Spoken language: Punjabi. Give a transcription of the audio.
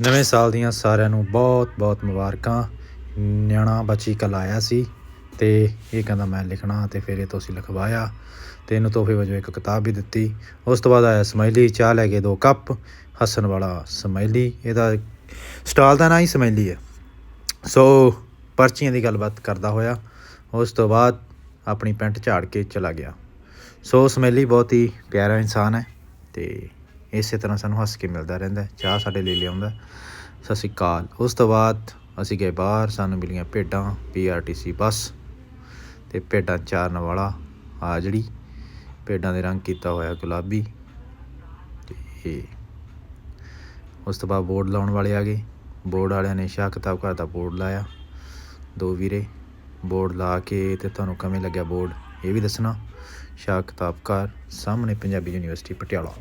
ਨਵੇਂ ਸਾਲ ਦੀਆਂ ਸਾਰਿਆਂ ਨੂੰ ਬਹੁਤ-ਬਹੁਤ ਮੁਬਾਰਕਾਂ। ਨਿਆਣਾ ਬੱਚੀ ਕੱਲ੍ਹ ਆਇਆ ਸੀ ਤੇ ਇਹ ਕਹਿੰਦਾ ਮੈਂ ਲਿਖਣਾ ਤੇ ਫਿਰ ਇਹ ਤੋਂ ਅਸੀਂ ਲਿਖਵਾਇਆ ਤੇ ਇਹਨੂੰ ਤੋਹਫੇ ਵਜੋਂ ਇੱਕ ਕਿਤਾਬ ਵੀ ਦਿੱਤੀ। ਉਸ ਤੋਂ ਬਾਅਦ ਆਇਆ ਸਮੈਲੀ ਚਾਹ ਲੈ ਕੇ ਦੋ ਕੱਪ, ਹੱਸਣ ਵਾਲਾ ਸਮੈਲੀ ਇਹਦਾ ਸਟਾਲ ਦਾ ਨਾਂ ਹੀ ਸਮੈਲੀ ਹੈ। ਸੋ ਪਰਚੀਆਂ ਦੀ ਗੱਲਬਾਤ ਕਰਦਾ ਹੋਇਆ, ਉਸ ਤੋਂ ਬਾਅਦ ਆਪਣੀ ਪੈਂਟ ਝਾੜ ਕੇ ਚਲਾ ਗਿਆ। ਸੋ ਸਮੈਲੀ ਬਹੁਤ ਹੀ ਪਿਆਰਾ ਇਨਸਾਨ ਹੈ ਤੇ ਇਸੇ ਤਰ੍ਹਾਂ ਸਾਨੂੰ ਹੱਸ ਕੇ ਮਿਲਦਾ ਰਹਿੰਦਾ ਚਾਹ ਸਾਡੇ ਲਈ ਲਿਆਉਂਦਾ ਸਤਿ ਸ਼੍ਰੀ ਅਕਾਲ। ਉਸ ਤੋਂ ਬਾਅਦ ਅਸੀਂ ਗਏ ਬਾਹਰ, ਸਾਨੂੰ ਮਿਲੀਆਂ ਭੇਡਾਂ ਪੀਆਰਟੀਸੀ ਬੱਸ ਤੇ ਭੇਡਾਂ ਚਾਰਨ ਵਾਲਾ ਆ ਜਿਹੜੀ ਭੇਡਾਂ ਦੇ ਰੰਗ ਕੀਤਾ ਹੋਇਆ ਗੁਲਾਬੀ ਤੇ ਉਸ ਤੋਂ ਬਾਅਦ ਬੋਰਡ ਲਾਉਣ ਵਾਲੇ ਆ ਗਏ। ਬੋਰਡ ਵਾਲਿਆਂ ਨੇ ਸ਼ਾਹ ਕਿਤਾਬ ਘਰ ਦਾ ਬੋਰਡ ਲਾਇਆ। ਦੋ ਵੀਰੇ ਬੋਰਡ ਲਾ ਕੇ ਤੇ ਤੁਹਾਨੂੰ ਕਿਵੇਂ ਲੱਗਿਆ ਬੋਰਡ? ਇਹ ਵੀ ਦੱਸਣਾ। ਸ਼ਾਹ ਕਿਤਾਬ ਘਰ, ਸਾਹਮਣੇ ਪੰਜਾਬੀ ਯੂਨੀਵਰਸਿਟੀ, ਪਟਿਆਲਾ।